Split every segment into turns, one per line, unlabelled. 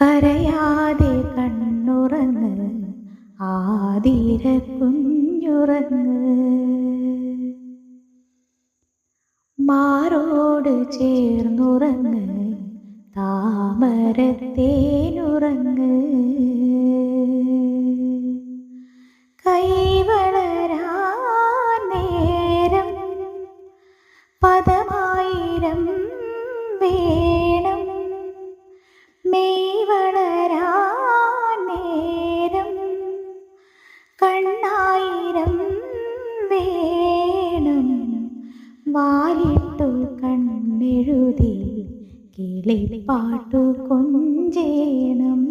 കരയാതെ കണ്ണുറങ്ങ് ആതിര കുഞ്ഞുറങ്ങ് മാറോട് ചേർന്നുറങ്ങ് താമരത്തേനുറങ്ങ്. കൈവളരാൻ നേരം പദമായിരം വേണം കണ്ണായിരം വേണം. വാലിട്ടു കണ്ണെഴുതി കിളിപ്പാട്ടു കൊഞ്ചേണം.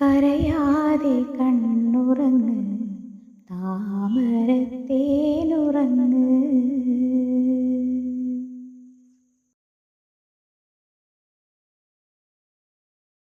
കരയാതെ കണ്ണുറങ്ങ്